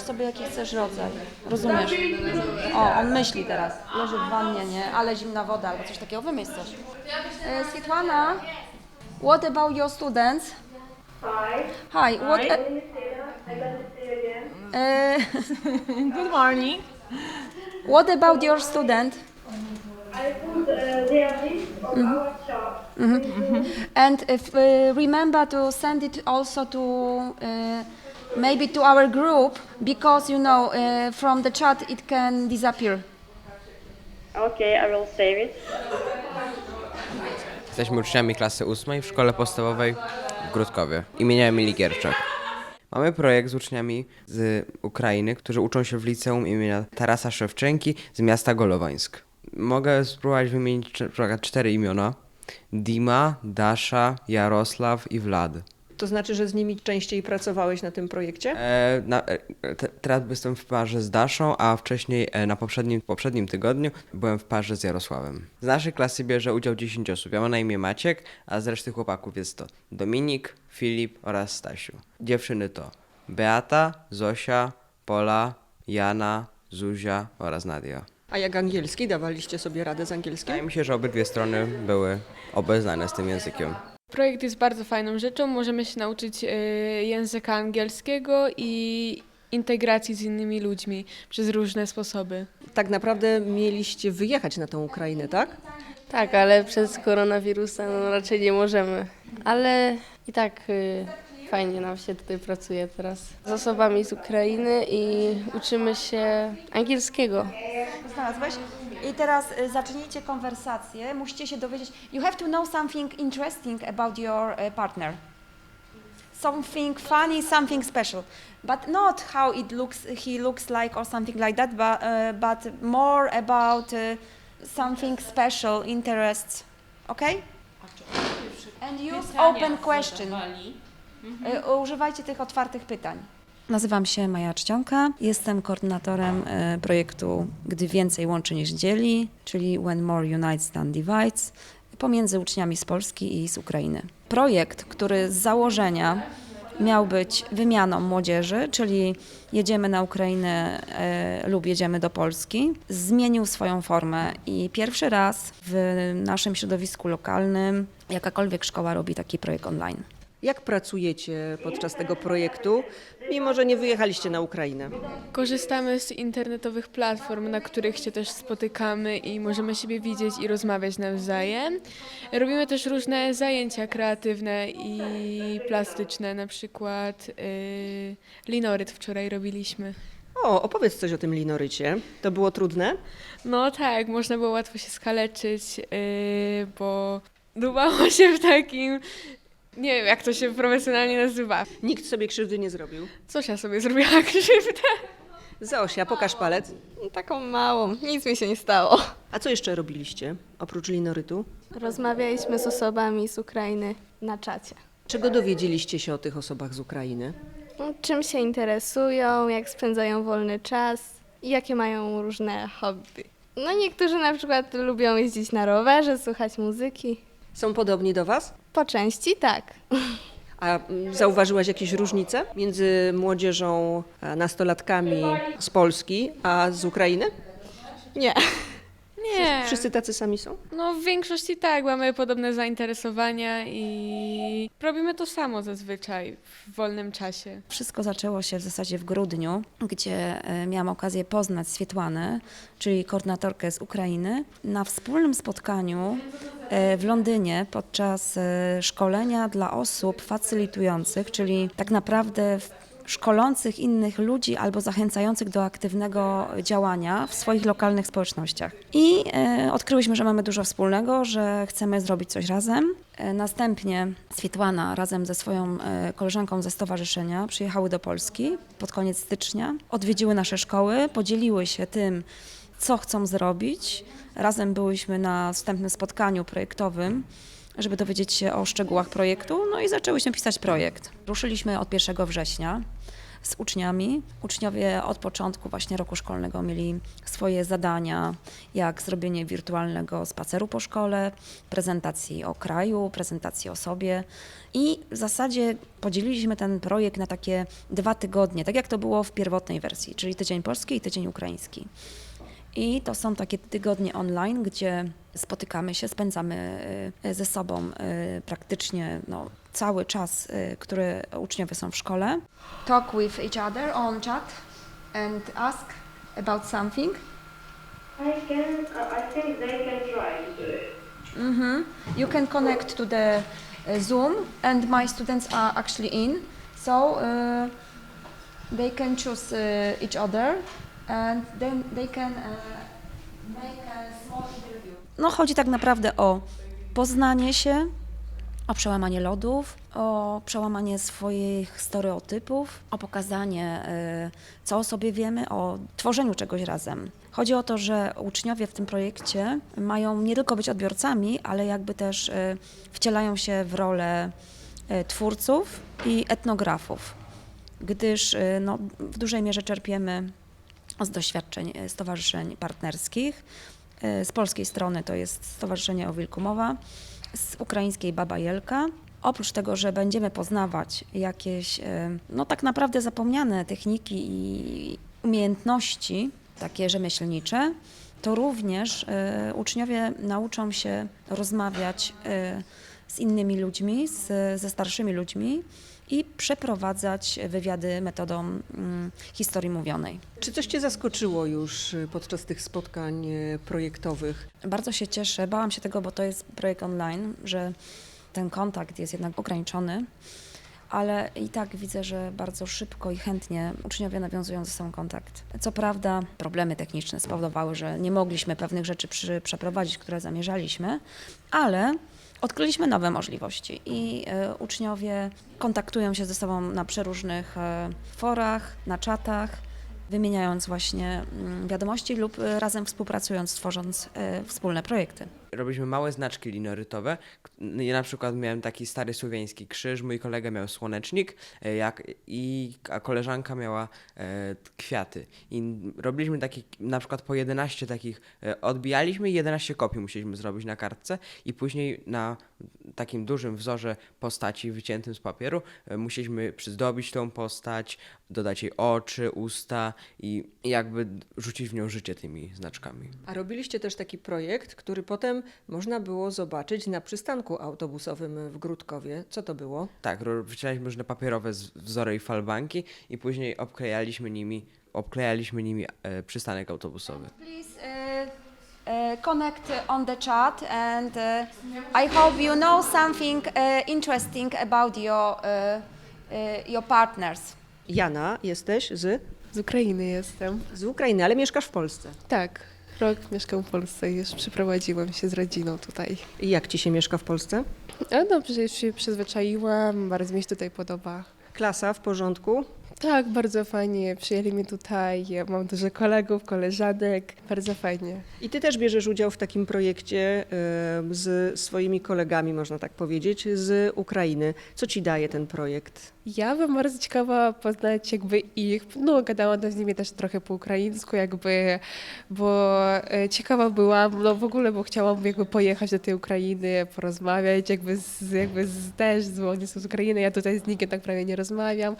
Wybierz sobie jaki chcesz rodzaj. Rozumiesz? O, on myśli teraz. Leży w wannie, nie? Ale zimna woda albo coś takiego. Wymyśl coś. E, Svetlana, what about your students? Hi, Hi, what... Sarah. I got to say again. e, Good morning. what about your student? I put uh, their list on our shop. And if, uh, remember to send it also to uh, maybe to our group because you know uh, from the chat it can disappear. Okay, I will save it. Jesteśmy uczniami klasy ósmej w szkole podstawowej w Grudkowie imienia Emilii Gierczak. Mamy projekt z uczniami z Ukrainy, którzy uczą się w liceum imienia Tarasa Szewczenki z miasta Golowańsk. Mogę spróbować wymienić cztery imiona. Dima, Dasza, Jarosław i Vlad. To znaczy, że z nimi częściej pracowałeś na tym projekcie? E, na, e, te, teraz jestem w parze z Daszą, a wcześniej e, na poprzednim, poprzednim tygodniu byłem w parze z Jarosławem. Z naszej klasy bierze udział 10 osób. Ja mam na imię Maciek, a z reszty chłopaków jest to Dominik, Filip oraz Stasiu. Dziewczyny to Beata, Zosia, Pola, Jana, Zuzia oraz Nadia. A jak angielski? Dawaliście sobie radę z angielskim? Wydaje mi się, że obydwie strony były obeznane z tym językiem. Projekt jest bardzo fajną rzeczą. Możemy się nauczyć e, języka angielskiego i integracji z innymi ludźmi przez różne sposoby. Tak naprawdę mieliście wyjechać na tą Ukrainę, tak? Tak, ale przez koronawirusa no, raczej nie możemy. Ale i tak y, fajnie nam się tutaj pracuje teraz z osobami z Ukrainy i uczymy się angielskiego. Znalazłeś? I teraz y, zacznijcie konwersację. Musicie się dowiedzieć. You have to know something interesting about your uh, partner. Something funny, something special. But not how it looks, he looks like or something like that, but, uh, but more about uh, something special, interests. Okay? And use open question. Y, Używajcie tych otwartych pytań. Nazywam się Maja Czcionka, jestem koordynatorem e, projektu Gdy więcej łączy niż dzieli, czyli When More Unites Than Divides, pomiędzy uczniami z Polski i z Ukrainy. Projekt, który z założenia miał być wymianą młodzieży, czyli jedziemy na Ukrainę e, lub jedziemy do Polski, zmienił swoją formę i pierwszy raz w naszym środowisku lokalnym jakakolwiek szkoła robi taki projekt online. Jak pracujecie podczas tego projektu, mimo że nie wyjechaliście na Ukrainę? Korzystamy z internetowych platform, na których się też spotykamy i możemy siebie widzieć i rozmawiać nawzajem. Robimy też różne zajęcia kreatywne i plastyczne, na przykład yy, linoryt wczoraj robiliśmy. O, opowiedz coś o tym linorycie. To było trudne? No tak, można było łatwo się skaleczyć, yy, bo dubało się w takim, nie wiem jak to się profesjonalnie nazywa. Nikt sobie krzywdy nie zrobił. Coś ja sobie zrobiła krzywdę. Zosia, pokaż palec. Taką małą, nic mi się nie stało. A co jeszcze robiliście, oprócz linorytu? Rozmawialiśmy z osobami z Ukrainy na czacie. Czego dowiedzieliście się o tych osobach z Ukrainy? No, Czym się interesują, jak spędzają wolny czas i jakie mają różne hobby. No niektórzy na przykład lubią jeździć na rowerze, słuchać muzyki. Są podobni do Was? Po części tak. A mm, zauważyłaś jakieś różnice między młodzieżą, a nastolatkami z Polski, a z Ukrainy? Nie. Nie. Wszyscy tacy sami są? No w większości tak, mamy podobne zainteresowania i robimy to samo zazwyczaj w wolnym czasie. Wszystko zaczęło się w zasadzie w grudniu, gdzie e, miałam okazję poznać Swietłanę, czyli koordynatorkę z Ukrainy, na wspólnym spotkaniu e, w Londynie podczas e, szkolenia dla osób facylitujących, czyli tak naprawdę w- szkolących innych ludzi albo zachęcających do aktywnego działania w swoich lokalnych społecznościach. I e, odkryłyśmy, że mamy dużo wspólnego, że chcemy zrobić coś razem. E, następnie Swietłana razem ze swoją e, koleżanką ze stowarzyszenia przyjechały do Polski pod koniec stycznia, odwiedziły nasze szkoły, podzieliły się tym, co chcą zrobić. Razem byłyśmy na wstępnym spotkaniu projektowym, żeby dowiedzieć się o szczegółach projektu, no i zaczęłyśmy pisać projekt. Ruszyliśmy od 1 września. z uczniami. Uczniowie od początku właśnie roku szkolnego mieli swoje zadania, jak zrobienie wirtualnego spaceru po szkole, prezentacji o kraju, prezentacji o sobie. I w zasadzie podzieliliśmy ten projekt na takie dwa tygodnie, tak jak to było w pierwotnej wersji, czyli tydzień polski i tydzień ukraiński. I to są takie tygodnie online, gdzie spotykamy się, spędzamy y, ze sobą y, praktycznie no, cały czas, y, który uczniowie są w szkole. Talk with each other on chat and ask about something. I can, uh, I think they can try to do it. Mhm. You can connect to the uh, Zoom, and my students are actually in, so uh, they can choose uh, each other, and then they can uh, make a small interview. No chodzi tak naprawdę o poznanie się, o przełamanie lodów, o przełamanie swoich stereotypów, o pokazanie, y, co o sobie wiemy, o tworzeniu czegoś razem. Chodzi o to, że uczniowie w tym projekcie mają nie tylko być odbiorcami, ale jakby też y, wcielają się w rolę y, twórców i etnografów, gdyż no, w dużej mierze czerpiemy z doświadczeń y, stowarzyszeń partnerskich. Y, Z polskiej strony to jest Stowarzyszenie O z ukraińskiej Baba Jelka. Oprócz tego, że będziemy poznawać jakieś, e, no tak naprawdę zapomniane techniki i umiejętności, takie rzemieślnicze, to również e, uczniowie nauczą się rozmawiać e, z innymi ludźmi, z, ze starszymi ludźmi i przeprowadzać wywiady metodą mm, historii mówionej. Czy coś Cię zaskoczyło już y, podczas tych spotkań y, projektowych? Bardzo się cieszę, bałam się tego, bo to jest projekt online, że ten kontakt jest jednak ograniczony, ale i tak widzę, że bardzo szybko i chętnie uczniowie nawiązują ze sobą kontakt. Co prawda, problemy techniczne spowodowały, że nie mogliśmy pewnych rzeczy przy, przeprowadzić, które zamierzaliśmy, ale odkryliśmy nowe możliwości i e, uczniowie kontaktują się ze sobą na przeróżnych e, forach, na czatach wymieniając właśnie mm, wiadomości lub y, razem współpracując, tworząc y, wspólne projekty. Robiliśmy małe znaczki linorytowe. Ja na przykład miałem taki stary słowiański krzyż, mój kolega miał słonecznik, e, jak, i, a koleżanka miała e, kwiaty. I robiliśmy takie, na przykład po 11 takich, e, odbijaliśmy i 11 kopii musieliśmy zrobić na kartce i później na takim dużym wzorze postaci wyciętym z papieru e, musieliśmy przyzdobić tą postać, dodać jej oczy, usta i jakby rzucić w nią życie tymi znaczkami. A robiliście też taki projekt, który potem można było zobaczyć na przystanku autobusowym w Grudkowie. Co to było? Tak, wycinaliśmy różne papierowe wzory i falbanki i później obklejaliśmy nimi, obklejaliśmy nimi e, przystanek autobusowy. Please connect on the chat and I hope you know something interesting about your, your partners. Jana, jesteś z, Z Ukrainy jestem. z Ukrainy, ale mieszkasz w Polsce. Tak, rok mieszkam w Polsce i już przyprowadziłam się z rodziną tutaj. I jak Ci się mieszka w Polsce? A dobrze, już się przyzwyczaiłam, bardzo mi się tutaj podoba. Klasa w porządku? Tak, bardzo fajnie, przyjęli mnie tutaj, ja mam dużo kolegów, koleżanek, bardzo fajnie. I Ty też bierzesz udział w takim projekcie e, z swoimi kolegami, można tak powiedzieć, z Ukrainy. Co Ci daje ten projekt? Ja bym bardzo ciekawa poznać jakby ich, no gadałam z nimi też trochę po ukraińsku jakby, bo e, ciekawa byłam, no w ogóle, bo chciałam jakby pojechać do tej Ukrainy, porozmawiać jakby z, jakby z, też, z, oni są z Ukrainy, ja tutaj z nikim tak prawie nie rozmawiam.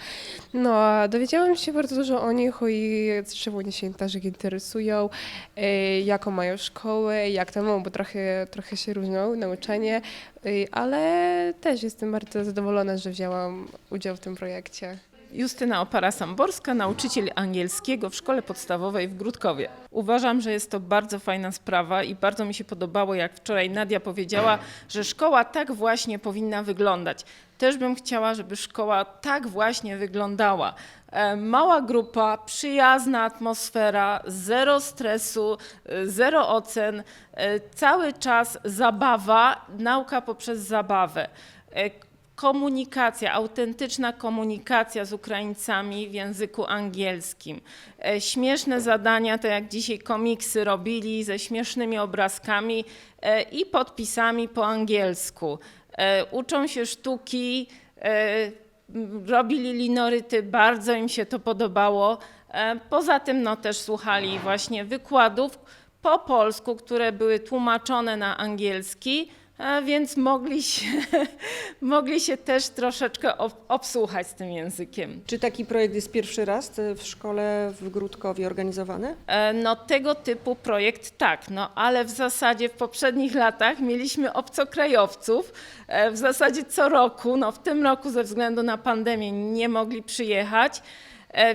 No, dowiedziałam się bardzo dużo o nich i czym oni się interesują, e, jaką mają szkołę, jak tam, no, bo trochę, trochę się różnią nauczanie, e, ale też jestem bardzo zadowolona, że wzięłam udział w tym projekcie. Justyna Opara-Samborska, nauczyciel angielskiego w szkole podstawowej w Grudkowie. Uważam, że jest to bardzo fajna sprawa i bardzo mi się podobało, jak wczoraj Nadia powiedziała, że szkoła tak właśnie powinna wyglądać. Też bym chciała, żeby szkoła tak właśnie wyglądała. E, Mała grupa, przyjazna atmosfera, zero stresu, e, zero ocen, e, cały czas zabawa, nauka poprzez zabawę. Komunikacja, autentyczna komunikacja z Ukraińcami w języku angielskim. E, Śmieszne zadania, to jak dzisiaj komiksy robili ze śmiesznymi obrazkami e, i podpisami po angielsku. E, Uczą się sztuki, robili linoryty, bardzo im się to podobało. Poza tym no, też słuchali właśnie wykładów po polsku, które były tłumaczone na angielski, e, więc mogli się, mogli się też troszeczkę ob- obsłuchać z tym językiem. Czy taki projekt jest pierwszy raz e, w szkole w Grudkowie organizowany? E, No tego typu projekt tak, no ale w zasadzie w poprzednich latach mieliśmy obcokrajowców, e, w zasadzie co roku, no w tym roku ze względu na pandemię nie mogli przyjechać,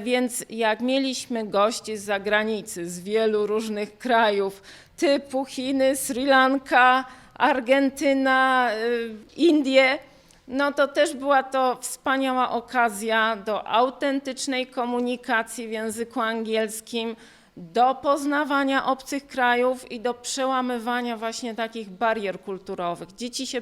więc jak mieliśmy gości z zagranicy, z wielu różnych krajów, typu Chiny, Sri Lanka, Argentyna, y, Indie, no to też była to wspaniała okazja do autentycznej komunikacji w języku angielskim, do poznawania obcych krajów i do przełamywania właśnie takich barier kulturowych. Dzieci się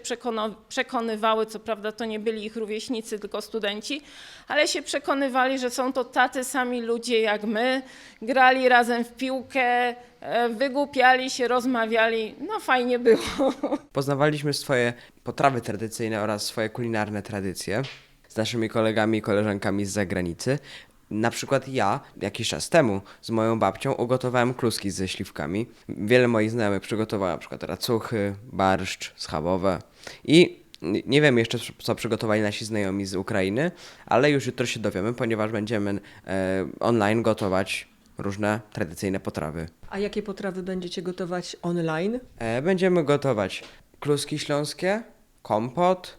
przekonywały, co prawda to nie byli ich rówieśnicy, tylko studenci, ale się przekonywali, że są to tacy sami ludzie jak my, grali razem w piłkę, e, wygłupiali się, rozmawiali, no fajnie było. Poznawaliśmy swoje potrawy tradycyjne oraz swoje kulinarne tradycje z naszymi kolegami i koleżankami z zagranicy. Na przykład ja jakiś czas temu z moją babcią ugotowałem kluski ze śliwkami. Wiele moich znajomych przygotowało na przykład racuchy, barszcz, schabowe i nie wiem jeszcze, co przygotowali nasi znajomi z Ukrainy, ale już jutro się dowiemy, ponieważ będziemy e, online gotować różne tradycyjne potrawy. A jakie potrawy będziecie gotować online? E, Będziemy gotować kluski śląskie, kompot,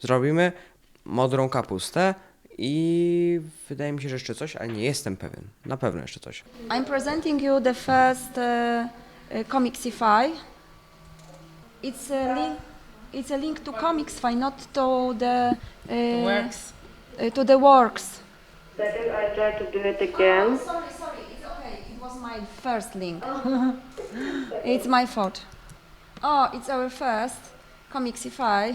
zrobimy modrą kapustę i wydaje mi się, że jeszcze coś, ale nie jestem pewien. Na pewno jeszcze coś. I'm presenting you the first uh, uh, Comixify. It's a link. It's a link to Comixify, not to the uh, Works. uh, to the works. Second, I try to do it again. Sorry, sorry, it's okay. It was my first link. it's my fault. Oh, it's our first Comixify.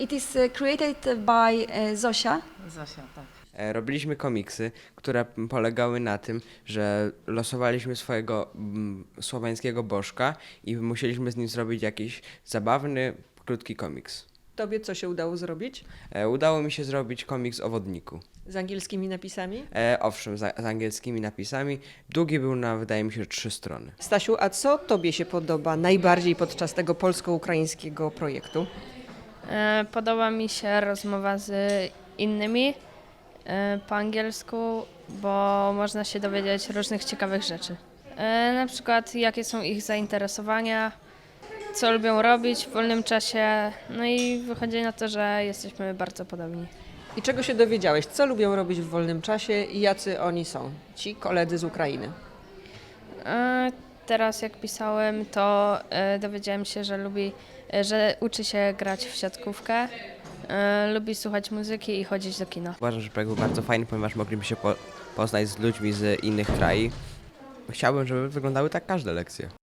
It is uh, created by uh, Zosia. Zosia, tak. E, Robiliśmy komiksy, które m, polegały na tym, że losowaliśmy swojego mm, słoweńskiego bożka i musieliśmy z nim zrobić jakiś zabawny, krótki komiks. Tobie co się udało zrobić? E, Udało mi się zrobić komiks o wodniku. Z angielskimi napisami? E, owszem, za, z angielskimi napisami. Długi był na, wydaje mi się, trzy strony. Stasiu, a co Tobie się podoba najbardziej podczas tego polsko-ukraińskiego projektu? E, Podoba mi się rozmowa z innymi e, po angielsku, bo można się dowiedzieć różnych ciekawych rzeczy. E, Na przykład jakie są ich zainteresowania, co lubią robić w wolnym czasie, no i wychodzi na to, że jesteśmy bardzo podobni. I czego się dowiedziałeś? Co lubią robić w wolnym czasie i jacy oni są? Ci koledzy z Ukrainy. E, Teraz jak pisałem, to e, dowiedziałem się, że lubi, e, że uczy się grać w siatkówkę, e, lubi słuchać muzyki i chodzić do kina. Uważam, że projekt był bardzo fajny, ponieważ mogliśmy się po, poznać z ludźmi z innych krajów. Chciałbym, żeby wyglądały tak każde lekcje.